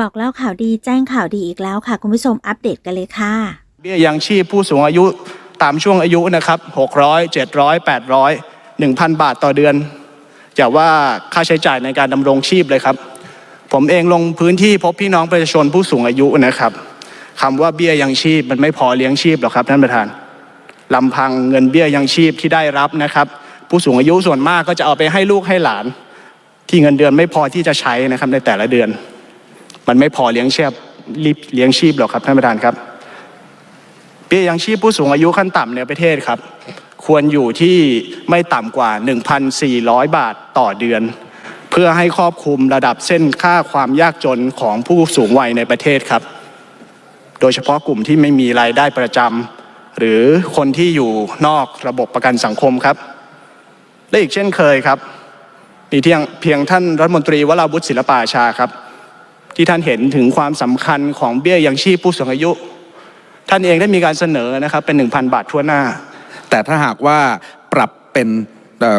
บอกเล่าข่าวดีแจ้งข่าวดีอีกแล้วค่ะ คุณผู้ชมอัปเดตกันเลยค่ะ เบี้ยยังชีพผู้สูงอายุตามช่วงอายุนะครับ600 700 800 1,000 บาทต่อเดือนอย่าว่าค่าใช้จ่ายในการดำรงชีพเลยครับ ผมเองลงพื้นที่พบพี่น้องประชาชนผู้สูงอายุนะครับคำว่าเบี้ยยังชีพมันไม่พอเลี้ยงชีพหรอกครับท่านประธานลำพังเงินเบี้ยยังชีพที่ได้รับนะครับ ผู้สูงอายุส่วนมากก็จะเอาไปให้ลูกให้หลาน ที่เงินเดือนไม่พอที่จะใช้นะครับในแต่ละเดือน มันไม่พอเลี้ยงเชีพรีบเลี้ยงชีพหรอกครับท่านประธานครับเบี้ยยังชีพผู้สูงอายุขั้นต่ำในประเทศครับ ควรอยู่ที่ไม่ต่ำกว่า 1,400 บาทต่อเดือน เพื่อให้ครอบคลุมระดับเส้นค่าความยากจนของผู้สูงวัยในประเทศครับ โดยเฉพาะกลุ่มที่ไม่มีรายได้ประจำหรือคนที่อยู่นอกระบบประกันสังคมครับ และอีกเช่นเคยครับมีเพียงเพียงท่านรัฐมนตรีวราวุฒิศิลปาชาครับ ที่ท่านเห็นถึงความสำคัญของเบี้ยยังชีพผู้สูงอายุ ท่านเองได้มีการเสนอนะครับเป็น 1,000 บาททั่วหน้า แต่ถ้าหากว่าปรับเป็น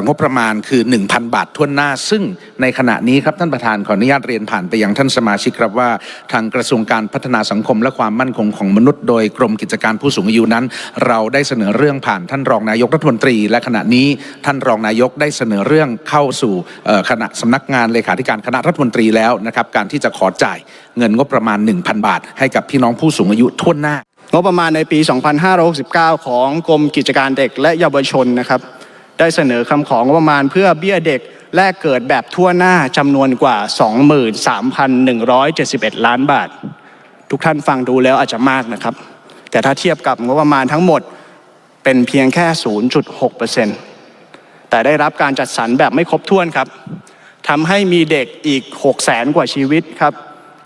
งบประมาณคือ 1,000 บาททวนหน้า ซึ่งในขณะนี้ครับท่านประธานขออนุญาตเรียนผ่านไปยังท่านสมาชิกครับว่า ทางกระทรวงการพัฒนาสังคมและความมั่นคงของมนุษย์โดยกรมกิจการผู้สูงอายุนั้น เราได้เสนอเรื่องผ่านท่านรองนายกรัฐมนตรี และขณะนี้ท่านรองนายกได้เสนอเรื่องเข้าสู่คณะสำนักงานเลขาธิการคณะรัฐมนตรีแล้วนะครับการที่จะขอจ่ายเงินงบประมาณ 1,000 บาท ให้กับพี่น้องผู้สูงอายุทั่วหน้างบประมาณในปี 2569 ของกรมกิจการเด็กและเยาวชนนะครับ ได้เสนอคำของบประมาณเพื่อเบี้ยเด็กแลกเกิดแบบทั่วหน้าจำนวนกว่า 23,171 ล้านบาท ทุกท่านฟังดูแล้วอาจจะมากนะครับ แต่ถ้าเทียบกับงบประมาณทั้งหมดเป็นเพียงแค่ 0.6%แต่ได้รับการจัดสรรแบบไม่ครบถ้วนครับทำให้มีเด็กอีก 6 0แสนกว่าชีวิตครับ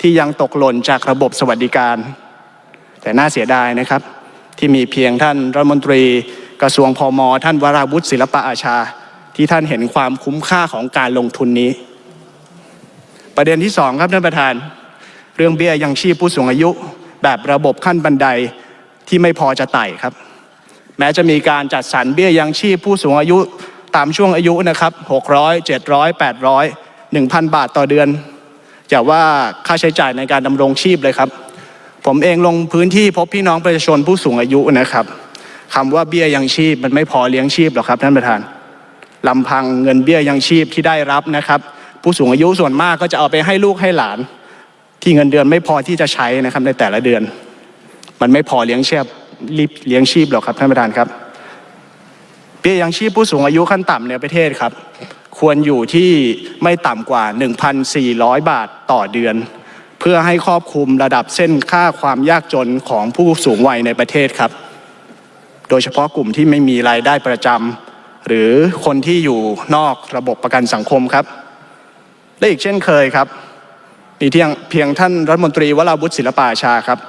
ที่ยังตกหล่นจากระบบสวัสดิการ แต่น่าเสียดายนะครับ ที่มีเพียงท่านรัฐมนตรี กระทรวงพมท่านวราวุฒิศิลปะอาชา ที่ท่านเห็นความคุ้มค่าของการลงทุนนี้ ประเด็นที่สองครับท่านประธาน เรื่องเบี้ยยังชีพผู้สูงอายุ แบบระบบขั้นบันไดที่ไม่พอจะไต่ครับ แม้จะมีการจัดสรรเบี้ยยังชีพผู้สูงอายุตามช่วงอายุนะครับ600 700 800 1,000 บาทต่อเดือนอย่าว่าค่าใช้จ่ายในการดำรงชีพเลยครับ ผมเองลงพื้นที่พบพี่น้องประชาชนผู้สูงอายุนะครับ คำว่าเบี้ยยังชีพมันไม่พอเลี้ยงชีพหรอกครับท่านประธานลำพังเงินเบี้ยยังชีพที่ได้รับนะครับ ผู้สูงอายุส่วนมากก็จะเอาไปให้ลูกให้หลาน ที่เงินเดือนไม่พอที่จะใช้นะครับในแต่ละเดือน มันไม่พอเลี้ยงชีพรีบเลี้ยงชีพหรอกครับท่านประธานครับ เบี้ยยังชีพผู้สูงอายุขั้นต่ำในประเทศครับ ควรอยู่ที่ไม่ต่ำกว่า 1,400 บาทต่อเดือนเพื่อให้ครอบคลุมระดับเส้นค่าความยากจนของผู้สูงวัยในประเทศครับ โดยเฉพาะกลุ่มที่ไม่มีรายได้ประจำหรือคนที่อยู่นอกระบบประกันสังคมครับ และอีกเช่นเคยครับมีเพียงเพียงท่านรัฐมนตรีวราวุฒิศิลปาชาครับ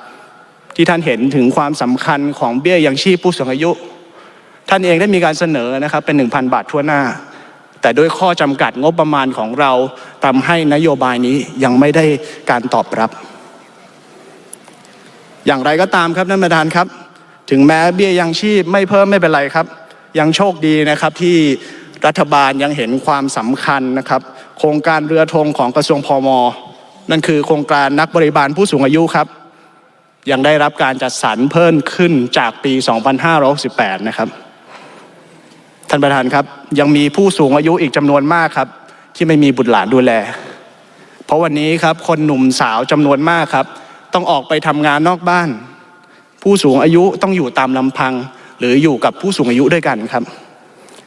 ที่ท่านเห็นถึงความสำคัญของเบี้ยยังชีพผู้สูงอายุ ท่านเองได้มีการเสนอนะครับเป็น 1,000 บาททั่วหน้า แต่ด้วยข้อจำกัดงบประมาณของเราทำให้นโยบายนี้ยังไม่ได้การตอบรับ อย่างไรก็ตามครับท่านประธานครับ ถึงแม้เบี้ยยังชีพไม่เพิ่มไม่เป็นไรครับ ยังโชคดีนะครับที่รัฐบาลยังเห็นความสำคัญนะครับ โครงการเรือธงของกระทรวงพมนั่นคือโครงการนักบริบาลผู้สูงอายุครับ ยังได้รับการจัดสรรเพิ่มขึ้นจากปี 2568 นะครับ ท่านประธานครับ ยังมีผู้สูงอายุอีกจำนวนมากครับ ที่ไม่มีบุตรหลานดูแล เพราะวันนี้ครับคนหนุ่มสาวจำนวนมากครับ ต้องออกไปทำงานนอกบ้าน ผู้สูงอายุต้องอยู่ตามลำพัง หรืออยู่กับผู้สูงอายุด้วยกันครับ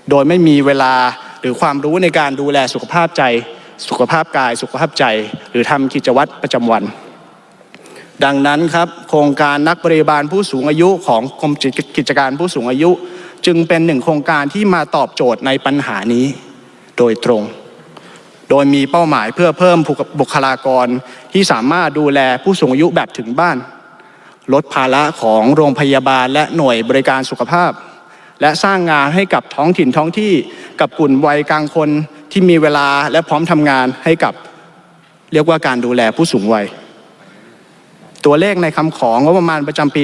โดยไม่มีเวลาหรือความรู้ในการดูแลสุขภาพใจ สุขภาพกาย สุขภาพใจ หรือทำกิจวัตรประจำวัน ดังนั้นครับ โครงการนักบริบาลผู้สูงอายุของกรมกิจการผู้สูงอายุ จึงเป็นหนึ่งโครงการที่มาตอบโจทย์ในปัญหานี้ โดยตรง โดยมีเป้าหมายเพื่อเพิ่มบุคลากรที่สามารถดูแลผู้สูงอายุแบบถึงบ้าน ลดภาระของโรงพยาบาลและหน่วยบริการสุขภาพ และสร้างงานให้กับท้องถิ่นท้องที่กับกลุ่มวัยกลางคนที่มีเวลาและพร้อมทำงานให้กับเรียกว่าการดูแลผู้สูงวัย ตัวเลขในคำของงบประมาณประจำปี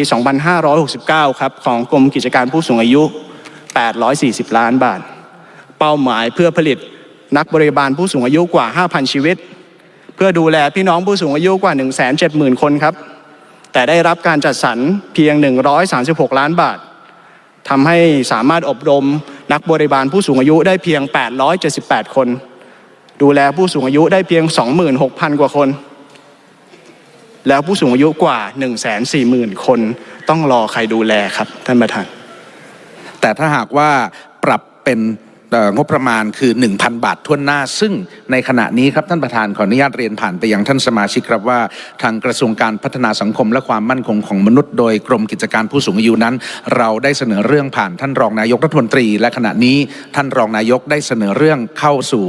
2569 ครับ ของกรมกิจการผู้สูงอายุ 840 ล้านบาท เป้าหมายเพื่อผลิตนักบริบาลผู้สูงอายุกว่า 5,000 ชีวิต เพื่อดูแลพี่น้องผู้สูงอายุกว่า 170,000 คนครับ แต่ได้รับการจัดสรรเพียง 136 ล้านบาททำให้สามารถอบรมนักบริบาลผู้สูงอายุได้เพียง 878 คน ดูแลผู้สูงอายุได้เพียง 26,000 กว่าคน แล้วผู้สูงอายุกว่า 140,000 คน ต้องรอใครดูแลครับท่านประธาน แต่ถ้าหากว่าปรับเป็น งบประมาณคือ 1,000 บาททั่วหน้า ซึ่งในขณะนี้ครับท่านประธานขออนุญาตเรียนผ่านไปยังท่านสมาชิกครับว่า ทางกระทรวงการพัฒนาสังคมและความมั่นคงของมนุษย์โดยกรมกิจการผู้สูงอายุนั้น เราได้เสนอเรื่องผ่านท่านรองนายกรัฐมนตรี และขณะนี้ท่านรองนายกได้เสนอเรื่องเข้าสู่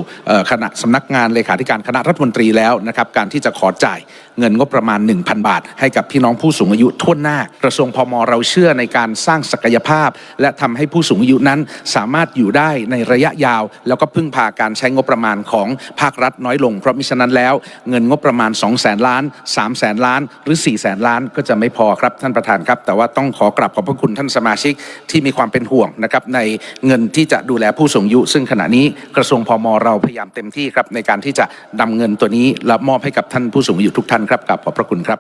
คณะสำนักงานเลขาธิการคณะรัฐมนตรีแล้วนะครับการที่จะขอจ่ายเงินงบประมาณ 1,000 บาท ให้กับพี่น้องผู้สูงอายุทั่วหน้ากระทรวงพมเราเชื่อในการสร้างศักยภาพ และทำให้ผู้สูงอายุนั้นสามารถอยู่ได้ในระยะยาว แล้วก็พึ่งพาการใช้งบประมาณของภาครัฐน้อยลง เพราะมิฉะนั้นแล้ว เงินงบประมาณ 2 0 0แสนล้าน 3 0 0แสนล้าน หรือ 4 0 0แสนล้านก็จะไม่พอครับท่านประธานครับ แต่ว่าต้องขอกราบขอบพระคุณท่านสมาชิกที่มีความเป็นห่วงนะครับในเงินที่จะดูแลผู้สูงอายุ ซึ่งขณะนี้กระทรวงพมเราพยายามเต็มที่ครับในการที่จะนำเงินตัวนี้และมอบให้กับท่านผู้สูงอายุทุกท่านครับกับขอบพระคุณครับ